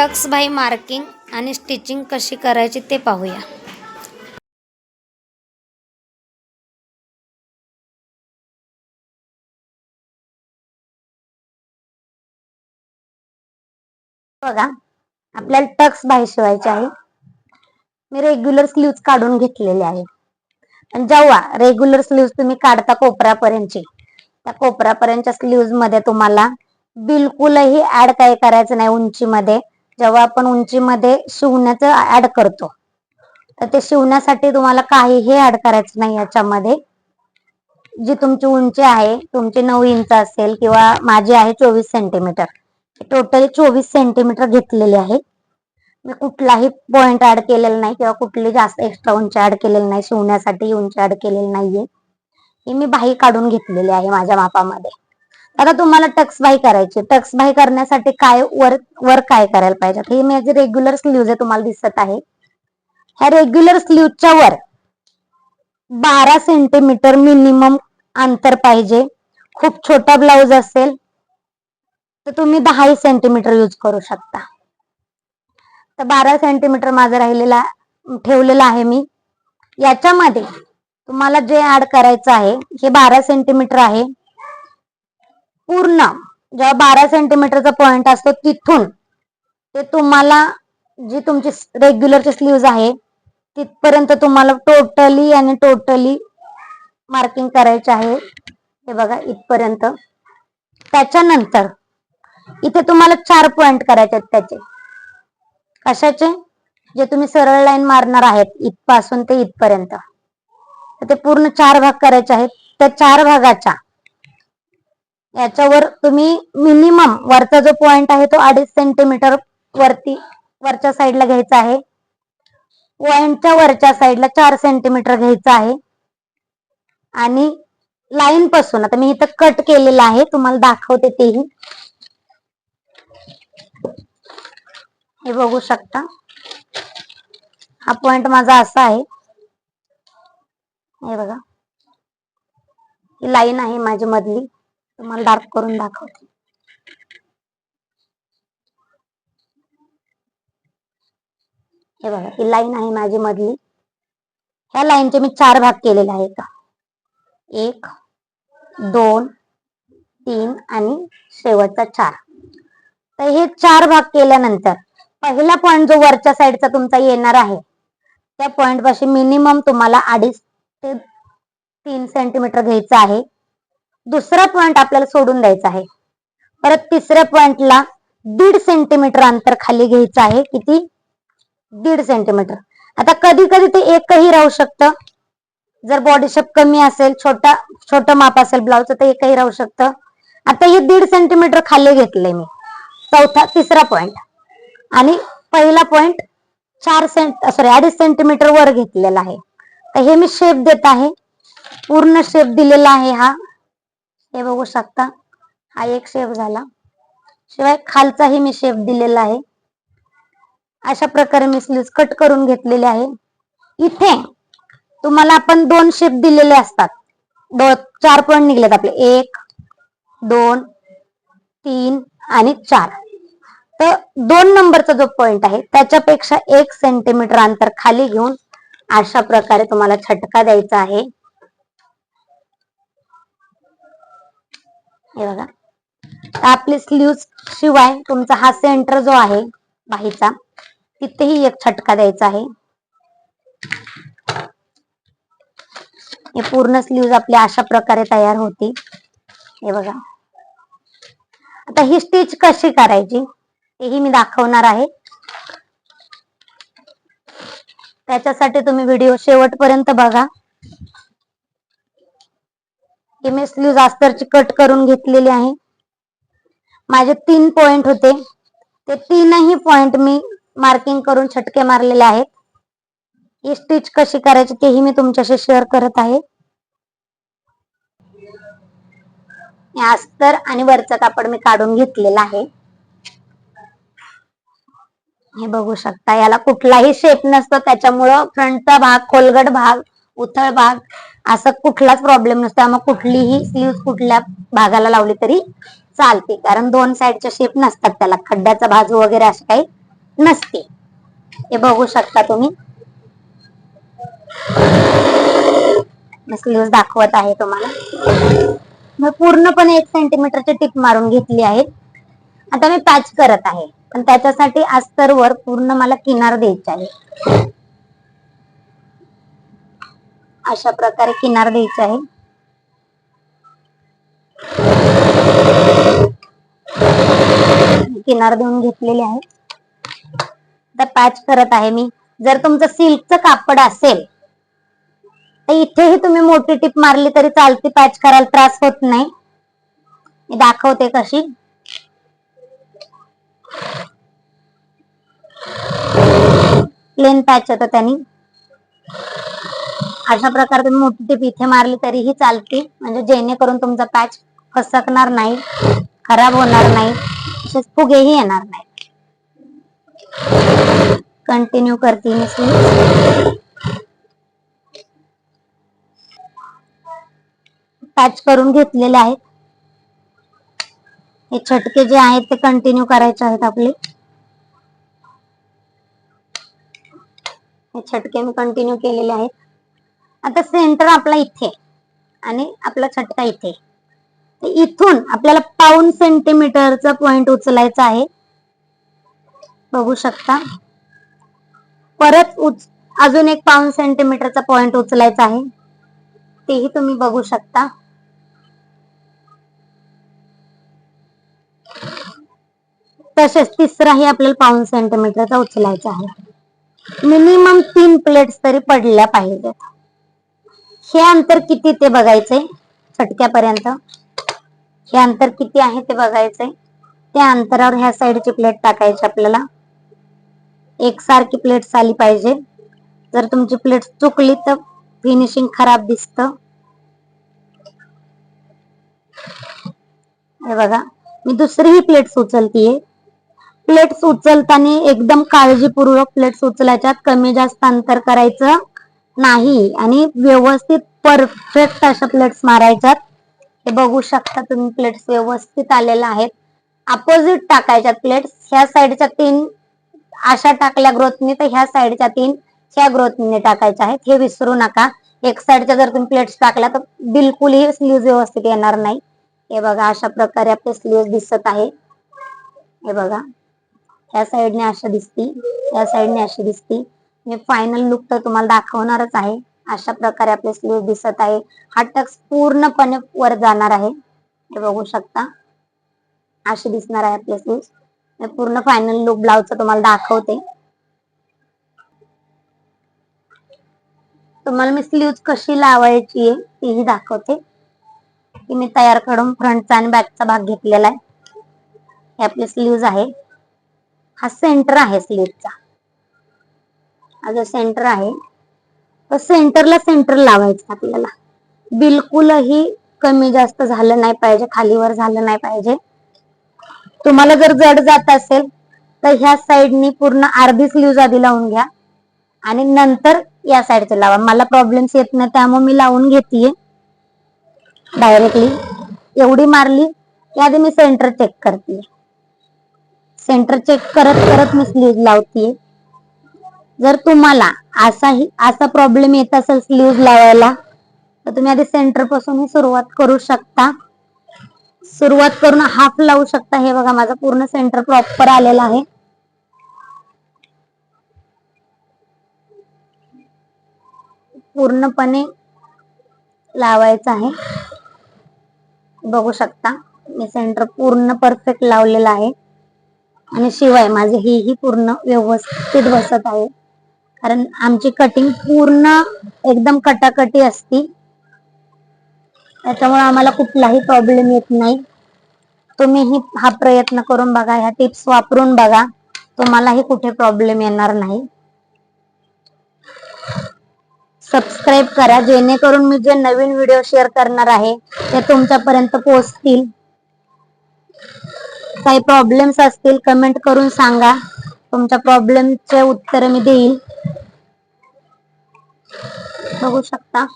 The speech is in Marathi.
टक्स बाय मार्किंग आणि स्टिचिंग कशी करायची ते पाहूया. बघा आपल्याला टक्स बाई शिवायचे आहे. मी रेग्युलर स्लीव्ह काढून घेतलेले आहे आणि जेव्हा रेग्युलर स्लीव्ह तुम्ही काढता कोपरापर्यंतची त्या कोपऱ्यापर्यंतच्या स्लीव्हमध्ये तुम्हाला बिलकुलही ऍड काय करायचं नाही उंचीमध्ये. जेव्हा आपण उंचीमध्ये शिवण्याचं ऍड करतो तर ते शिवण्यासाठी तुम्हाला काहीही ऍड करायचं नाही याच्यामध्ये. जी तुमची उंची आहे तुमची नऊ इंच असेल किंवा माझी आहे चोवीस सेंटीमीटर टोटल चोवीस सेंटीमीटर घेतलेली आहे. मी कुठलाही पॉइंट ऍड केलेला नाही किंवा कुठली जास्त एक्स्ट्रा उंची ऍड केलेली नाही शिवण्यासाठी उंची ऍड केलेली नाहीये. ही मी बाही काढून घेतलेली आहे माझ्या मापामध्ये. आता तुम्हाला टक्स बाही करायची. टक्स बाही करण्यासाठी काय वर वर काय करायला पाहिजे? हे माझे रेग्युलर स्लीव्ह आहे तुम्हाला दिसत आहे ह्या रेग्युलर स्लीव्हच्या वर बारा सेंटीमीटर मिनिमम अंतर पाहिजे. खूप छोटा ब्लाउज असेल तर तुम्ही दहा सेंटीमीटर यूज करू शकता. तर बारा सेंटीमीटर माझं राहिलेला ठेवलेला आहे मी. याच्यामध्ये तुम्हाला जे ऍड करायचं आहे हे बारा सेंटीमीटर आहे. पूर्ण जेव्हा बारा सेंटीमीटरचा पॉइंट असतो तिथून ते तुम्हाला जी तुमची रेग्युलरची स्लीव्ज आहे तिथपर्यंत तुम्हाला टोटली आणि टोटली मार्किंग करायचे आहे. हे बघा इथपर्यंत. त्याच्यानंतर इथे तुम्हाला चार पॉइंट करायचे आहेत त्याचे. कशाचे? जे तुम्ही सरळ लाईन मारणार आहेत इथपासून ते इथपर्यंत. ते पूर्ण चार भाग करायचे आहेत. त्या चार भागाच्या याच्यावर तुम्ही मिनिमम वरचा जो पॉइंट आहे तो अडीच सेंटीमीटर वरती वरच्या साईडला घ्यायचा आहे. पॉइंटच्या वरच्या साईडला चार सेंटीमीटर घ्यायचा आहे. आणि लाईन पासून आता मी इथं कट केलेलं आहे तुम्हाला दाखवते तेही. हे बघू शकता. हा पॉइंट माझा असा आहे. हे बघा. ही लाईन आहे माझी मधली. तुम्हाला डार्क करून दाखवते हे बघा ही लाईन आहे माझी मधली. ह्या लाईनचे मी चार भाग केलेले आहेत. एक दोन तीन आणि शेवटचा चार. तर हे चार भाग केल्यानंतर पहिला पॉइंट जो वरच्या साईडचा तुमचा येणार आहे त्या पॉइंट पाशी मिनिमम तुम्हाला अडीच ते तीन सेंटीमीटर घ्यायचं आहे. दुसरा पॉइंट आपल्याला सोडून द्यायचा आहे. परत तिसऱ्या पॉइंटला दीड सेंटीमीटर अंतर खाली घ्यायचं आहे. किती? दीड सेंटीमीटर आता कधी कधी ते एकही राहू शकतं. जर बॉडी शेप कमी असेल छोटा छोटं माप असेल ब्लाउजचं तर एकही राहू शकतं. आता हे दीड सेंटीमीटर खाली घेतलंय मी. चौथा तिसरा पॉइंट आणि पहिला पॉइंट चार सेंट सॉरी अडीच सेंटीमीटर वर घेतलेला आहे. तर हे मी शेप देत आहे. पूर्ण शेप दिलेला आहे हा. हे बघू शकता हा एक शेप झाला. शिवाय खालचाही मी शेप दिलेला आहे. अशा प्रकारे मी स्लीव्ह कट करून घेतलेले आहे. इथे तुम्हाला आपण दोन शेप दिलेले असतात. दो चार पॉइंट निघलेत आपले. एक दोन तीन आणि चार. तर दोन नंबरचा जो पॉइंट आहे त्याच्यापेक्षा एक सेंटीमीटर अंतर खाली घेऊन अशा प्रकारे तुम्हाला छटका द्यायचा आहे. हे बघा. आपली स्लीव्ह शिवाय तुमचा हा सेंटर जो आहे बाहीचा तिथेही एक छटका द्यायचा आहे. हे पूर्ण स्लीव्ह आपली अशा प्रकारे तयार होती. हे बघा. आता ही स्टिच कशी करायची तेही मी दाखवणार आहे. त्याच्यासाठी तुम्ही व्हिडिओ शेवटपर्यंत बघा. की मी स्लीव्ह अस्तरची कट करून घेतलेली आहे. माझे तीन पॉइंट होते. ते तीनही पॉइंट मी मार्किंग करून छटके मारलेले आहेत. ही स्टिच कशी करायची तेही मी तुमच्याशी शेअर करत आहे. अस्तर आणि वरचा कापड मी काढून घेतलेला आहे. हे बघू शकता याला कुठलाही शेप नसतो त्याच्यामुळं फ्रंटचा भाग खोलगट भाग उथळ भाग असं कुठलाच प्रॉब्लेम नसतो. मग कुठलीही स्लीव्ह कुठल्या भागाला लावली तरी चालते. कारण दोन साईडच्या शेप नसतात त्याला. खड्ड्याचा बाजू वगैरे असं काही नसते. हे बघू शकता तुम्ही. स्लीव्ह दाखवत आहे तुम्हाला. मी पूर्णपणे एक सेंटीमीटरची टिप मारून घेतली आहे. आता मी पॅच करत आहे. पण त्याच्यासाठी अस्तरवर पूर्ण मला किनार द्यायची आहे. अशा प्रकारे किनार द्यायचा आहे. किनार देऊन घेतलेले आहे. आता पॅच करत आहे मी. जर तुमचं सिल्कचं कापड असेल तर इथेही तुम्ही मोठी टिप मारली तरी चालते पॅच करायला त्रास होत नाही. मी दाखवते कशी. प्लेन पॅच होतं त्यांनी. अशा प्रकारे तुम्ही मोठी टीप इथे मारली तरीही चालते म्हणजे जेणेकरून तुमचा पॅच फसकणार नाही खराब होणार नाही तसेच फुगेही येणार नाही. कंटिन्यू करते मी sleeve. पॅच करून घेतलेले आहेत. हे छटके जे आहेत ते कंटिन्यू करायचे आहेत आपले. हे छटके मी कंटिन्यू केलेले आहेत. आता सेंटर आपला इथे आणि आपला छटका इथे इथून आपल्याला पाऊन सेंटीमीटरचा पॉइंट उचलायचा आहे. बघू शकता. परत उच अजून एक पाऊन सेंटीमीटरचा पॉइंट उचलायचा आहे. तेही तुम्ही बघू शकता. तसेच तिसराही आपल्याला पाऊन सेंटीमीटरचा उचलायचा आहे. मिनिमम तीन प्लेट्स तरी पडल्या पाहिजेत. हे अंतर किती ते बघायचंय. चटक्यापर्यंत हे अंतर किती आहे ते बघायचंय. त्या अंतरावर ह्या साईडची प्लेट टाकायची आपल्याला. एकसारखी प्लेट आली पाहिजे. जर तुमची प्लेट चुकली तर फिनिशिंग खराब दिसत. हे बघा. मी दुसरीही प्लेट्स उचलतीये. प्लेट्स उचलताना एकदम काळजीपूर्वक प्लेट्स उचलायच्यात. कमी जास्त अंतर करायचं. नाही. आणि व्यवस्थित परफेक्ट अशा प्लेट्स मारायच्यात. हे बघू शकता तुम्ही प्लेट्स व्यवस्थित आलेल्या आहेत. अपोजिट टाकायच्यात प्लेट्स ह्या साईडच्या तीन अशा टाकल्या ग्रोथनी तर ह्या साईडच्या तीन ह्या ग्रोथने टाकायच्या आहेत. हे विसरू नका. एक साईडच्या जर तुम्ही प्लेट्स टाकल्या तर बिलकुलही स्लीव्ह व्यवस्थित येणार नाही. हे बघा अशा प्रकारे आपले स्लीव्ह दिसत आहे. हे बघा. ह्या साईडने अशा दिसती या साईडने अशी दिसती हे फायनल लुक तर तुम्हाला दाखवणारच आहे. अशा प्रकारे आपले स्लीव दिसत आहे. हा टक्स पूर्णपणे वर जाणार आहे. हे बघू शकता. अशी दिसणार आहे आपले स्लीव पूर्ण फायनल लुक ब्लाउजचं तुम्हाला दाखवते. तुम्हाला मी स्लीव्ह कशी लावायची आहे तीही दाखवते. की मी तयार करून फ्रंटचा आणि बॅकचा भाग घेतलेला आहे. हे आपले स्लीव्ह आहे. हा सेंटर आहे स्लीवचा जो सेंटर आहे. तो सेंटरला सेंटर लावायचं आपल्याला. बिलकुलही कमी जास्त झालं नाही पाहिजे खालीवर झालं नाही पाहिजे. तुम्हाला जर जड जात असेल तर ह्या साईडनी पूर्ण अर्धी स्लीव्ह आधी लावून घ्या. आणि नंतर या साईडचे लावा. मला प्रॉब्लेम्स येत नाही त्यामुळे मी लावून घेतेय. डायरेक्टली एवढी मारली की आधी मी सेंटर चेक करते सेंटर चेक करत करत मी स्लीव लावतीये. जर तुम्हाला असाही असा प्रॉब्लेम येत असेल स्लीव लावायला तर तुम्ही आधी सेंटरपासून सुरुवात करू शकता. सुरुवात करून हाफ लावू शकता. हे बघा माझा पूर्ण सेंटर प्रॉपर आलेला आहे. पूर्णपणे लावायचं आहे. बघू शकता मी सेंटर पूर्ण परफेक्ट लावलेला आहे. आणि शिवाय माझे हेही ही पूर्ण व्यवस्थित बसत आहे. कारण आमची कटिंग पूर्ण एकदम कटाकटी असती. त्याच्यामुळे आम्हाला कुठलाही प्रॉब्लेम येत नाही. तुम्हीही हा प्रयत्न करून बघा ह्या टिप्स वापरून बघा. तुम्हालाही कुठे प्रॉब्लेम येणार नाही. सबस्क्राईब करा जेणेकरून मी जे नवीन व्हिडिओ शेअर करणार आहे ते तुमच्यापर्यंत पोहोचतील. काही प्रॉब्लेम्स असतील कमेंट करून सांगा. तुमच्या प्रॉब्लेमचे उत्तर मी देईल. बघू शकता